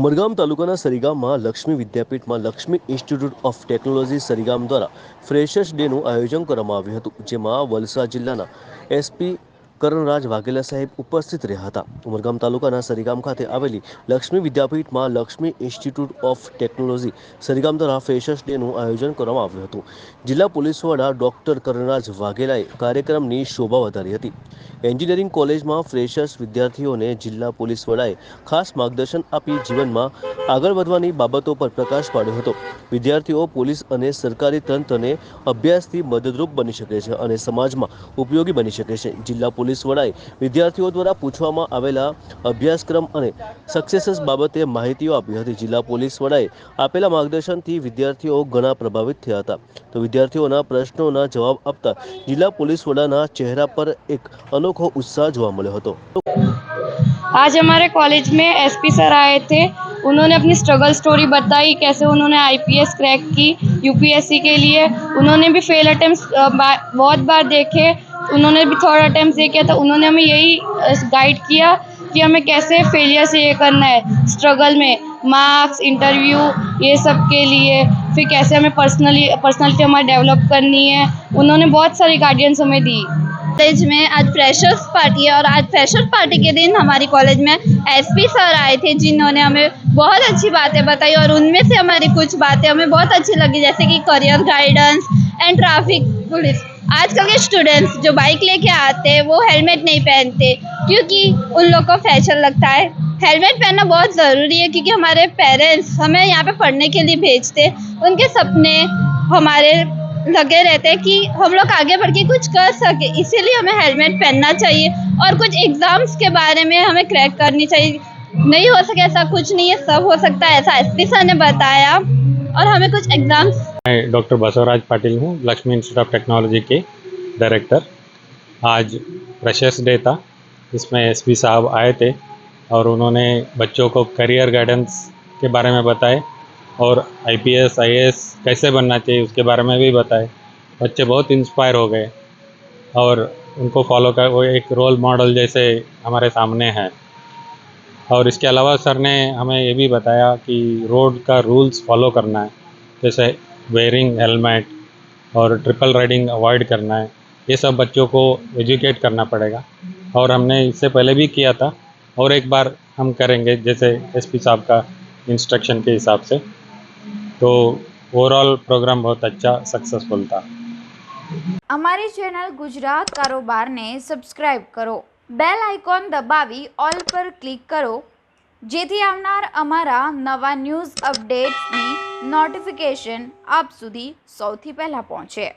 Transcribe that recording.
ઉમરગામ તાલુકાના સરીગામમાં Laxmi વિદ્યાપીઠમાં Laxmi Institute of Technology Sarigam દ્વારા ફ્રેશર્સ ડેનું આયોજન કરવામાં આવ્યું હતું, જેમાં વલસાડ જિલ્લાના એસપી કરણરાજ વાઘેલા સાહેબ ઉપસ્થિત રહ્યા હતા. ઉમરગામ તાલુકાના સરીગામ ખાતે આવેલી Laxmi વિદ્યાપીઠમાં Laxmi Institute of Technology Sarigam દ્વારા ફ્રેશર્સ ડેનું આયોજન કરવામાં આવ્યું હતું. જિલ્લા પોલીસ વડા ડોક્ટર કરણરાજ વાઘેલાએ કાર્યક્રમની શોભા વધારી હતી. એન્જિનિયરિંગ કોલેજમાં ફ્રેશર્સ વિદ્યાર્થીઓને જિલ્લા પોલીસ વડાએ ખાસ માર્ગદર્શન આપી જીવનમાં આગળ વધવાની બાબતો પર પ્રકાશ પાડ્યો હતો. વિદ્યાર્થીઓ પોલીસ અને સરકારી તંત્રને અભ્યાસથી મદદરૂપ બની શકે છે અને સમાજમાં ઉપયોગી બની શકે છે. જિલ્લા પોલીસ વડાએ વિદ્યાર્થીઓ દ્વારા પૂછવામાં આવેલા અભ્યાસક્રમ અને સક્સેસીસ બાબતે માહિતીઓ આપી હતી. જિલ્લા પોલીસ વડાએ આપેલા માર્ગદર્શનથી વિદ્યાર્થીઓ ઘણા પ્રભાવિત થયા હતા. તો વિદ્યાર્થીઓના પ્રશ્નોના જવાબ આપતા જિલ્લા પોલીસ વડાના ચહેરા પર એક અનોખો ઉત્સાહ જોવા મળ્યો હતો आज हमारे कॉलेज में एसपी सर आए थे उन्होंने अपनी स्ट्रगल स्टोरी बताई कैसे उन्होंने आईपीएस क्रैक की यूपीएससी के लिए उन्होंने भी फेल अटेम्प्ट बहुत बार देखे उन्होंने भी थर्ड अटेम्प्ट दे किया तो उन्होंने हमें यही गाइड किया कि हमें कैसे फेलियर से ये करना है स्ट्रगल में मार्क्स इंटरव्यू ये सब के लिए फिर कैसे हमें पर्सनली पर्सनैलिटी हमारी डेवलप करनी है उन्होंने बहुत सारी गाइडेंस हमें दी कॉलेज में आज फ्रेशर्स पार्टी है और आज फ्रेशर्स पार्टी के दिन हमारी कॉलेज में एसपी सर आए थे जिन्होंने हमें बहुत अच्छी बातें बताई और उनमें से हमारी कुछ बातें हमें बहुत अच्छी लगी, जैसे कि career guidance and traffic police आजकल के स्टूडेंट्स जो बाइक लेके आते हैं, वो हेलमेट नहीं पहनते, क्योंकि उन लोग को फ़ैशन लगता है। हेलमेट पहनना बहुत ज़रूरी है, क्योंकि हमारे पेरेंट्स हमें यहाँ पे पढ़ने के लिए भेजते उनके सपने हमारे लगे रहते हैं कि हम लोग आगे बढ़ के कुछ कर सके। इसीलिए हमें हेलमेट पहनना चाहिए और कुछ एग्ज़ाम्स के बारे में हमें क्रैक करनी चाहिए। नहीं हो सके ऐसा कुछ नहीं है, सब हो सकता है, ऐसा एस सर ने बताया। और हमें कुछ एग्ज़ाम्स मैं डॉक्टर बसवराज पाटिल हूँ, लक्ष्मी इंस्टीट्यूट ऑफ़ टेक्नोलॉजी के डायरेक्टर आज फ्रेशर्स डे था इसमें एसपी साहब आए थे और उन्होंने बच्चों को करियर गाइडेंस के बारे में बताए। और आईपीएस आईएएस कैसे बनना चाहिए उसके बारे में भी बताए। बच्चे बहुत इंस्पायर हो गए और उनको फॉलो कर, वो एक रोल मॉडल जैसे हमारे सामने है। और इसके अलावा सर ने हमें ये भी बताया कि रोड का रूल्स फॉलो करना है, जैसे वेयरिंग हेलमेट और ट्रिपल राइडिंग अवॉइड करना है, ये सब बच्चों को एजुकेट करना पड़ेगा। और हमने इससे पहले भी किया था और एक बार हम करेंगे, जैसे एसपी साहब का इंस्ट्रक्शन के हिसाब से। तो ओवरऑल प्रोग्राम बहुत अच्छा सक्सेसफुल था અમારી ચેનલ ગુજરાત કારોબારને સબસ્ક્રાઇબ કરો બેલ આઇકોન દબાવી ઓલ પર ક્લિક કરો જેથી આવનાર અમારા નવા ન્યૂઝ અપડેટ્સની નોટિફિકેશન આપ સુધી સૌથી પહેલાં પહોંચે